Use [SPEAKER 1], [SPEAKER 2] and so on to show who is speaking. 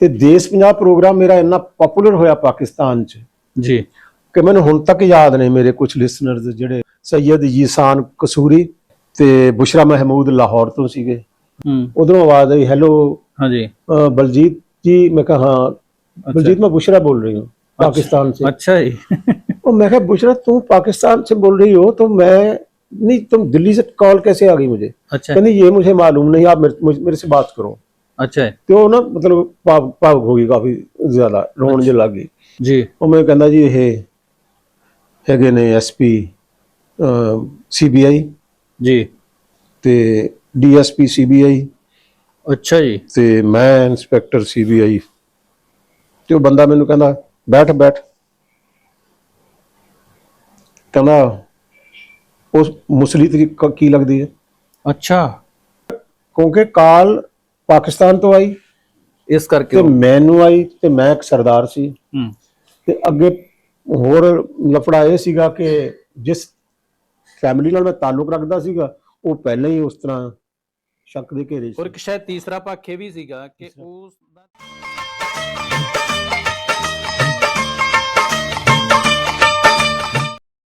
[SPEAKER 1] ਤੇ ਦੇਸ਼ ਪੰਜਾਬ ਪ੍ਰੋਗਰਾਮ ਮੇਰਾ ਇੰਨਾ ਪਪੂਲਰ ਹੋਇਆ ਪਾਕਿਸਤਾਨ 'ਚ
[SPEAKER 2] ਜੀ
[SPEAKER 1] ਕਿ ਮੈਨੂੰ ਹੁਣ ਤੱਕ ਯਾਦ ਨੇ ਮੇਰੇ ਕੁਝ ਲਿਸਨਰਸ ਜਿਹੜੇ ਸੈਯਦ ਯੀਸਾਨ ਕਸੂਰੀ ਤੇ ਬੁਸ਼ਰਾ ਮਹਿਮੂਦ ਲਾਹੌਰ ਤੋਂ ਸੀਗੇ
[SPEAKER 2] ਹੂੰ
[SPEAKER 1] ਉਧਰੋਂ ਆਵਾਜ਼ ਆਈ ਹੈਲੋ
[SPEAKER 2] ਹਾਂਜੀ
[SPEAKER 1] ਅ, ਬਲਜੀਤ ਜੀ ਮੈਂ ਕਹਾ हाँ बलजीत मैं बुशरा बोल रही हूँ पाकिस्तान से
[SPEAKER 2] अच्छा जी
[SPEAKER 1] और मैं कहा बुशरा तुम पाकिस्तान से बोल रही हो तो मैं नहीं तुम दिल्ली से कॉल कैसे आ गई मुझे
[SPEAKER 2] अच्छा
[SPEAKER 1] कहनी ये मुझे मालूम नहीं आप मेरे, मुझ- मेरे से बात करो
[SPEAKER 2] ਅੱਛਾ
[SPEAKER 1] ਤੇ ਉਹ ਨਾ ਮਤਲਬ ਭਾਵ ਭਾਵਕ ਹੋ ਗਈ ਕਾਫੀ ਜ਼ਿਆਦਾ ਰੋਣ ਜਿਹਾ ਲੱਗ
[SPEAKER 2] ਜੀ।
[SPEAKER 1] ਉਹ ਮੈਨੂੰ ਕਹਿੰਦਾ ਜੀ ਇਹ ਹੈਗੇ ਨੇ ਐਸਪੀ ਸੀਬੀਆਈ
[SPEAKER 2] ਜੀ।
[SPEAKER 1] ਤੇ ਡੀਐਸਪੀ ਸੀਬੀਆਈ
[SPEAKER 2] ਅੱਛਾ ਜੀ।
[SPEAKER 1] ਤੇ ਮੈਂ ਇੰਸਪੈਕਟਰ ਸੀਬੀਆਈ ਤੇ ਉਹ ਬੰਦਾ ਮੈਨੂੰ ਕਹਿੰਦਾ ਬੈਠ ਬੈਠ। ਕਹਿੰਦਾ ਉਸ ਮੁਸਲੀ ਤੇ ਕੀ ਲੱਗਦੀ ਹੈ?
[SPEAKER 2] ਅੱਛਾ।
[SPEAKER 1] ਕਿਉਂਕਿ ਕਾਲ ਪਾਕਿਸਤਾਨ ਤੋਂ ਆਈ
[SPEAKER 2] ਇਸ ਕਰਕੇ
[SPEAKER 1] ਤੇ ਮੈਨੂੰ ਆਈ ਤੇ ਮੈਂ ਇੱਕ ਸਰਦਾਰ ਸੀ।
[SPEAKER 2] ਹੂੰ।
[SPEAKER 1] ਤੇ ਅੱਗੇ ਹੋਰ ਲਫੜਾ ਇਹ ਸੀਗਾ ਕਿ ਜਿਸ ਫੈਮਿਲੀ ਨਾਲ ਮੈਂ ਤਾਲੁਕ ਰੱਖਦਾ ਸੀਗਾ ਉਹ ਪਹਿਲਾਂ ਹੀ ਉਸ ਤਰ੍ਹਾਂ ਸ਼ੱਕ ਦੇ ਘੇਰੇ
[SPEAKER 2] ਸੀ। ਔਰ ਇੱਕ ਸ਼ਾਇਦ ਤੀਸਰਾ ਪੱਖ ਵੀ ਸੀਗਾ ਕਿ ਉਸ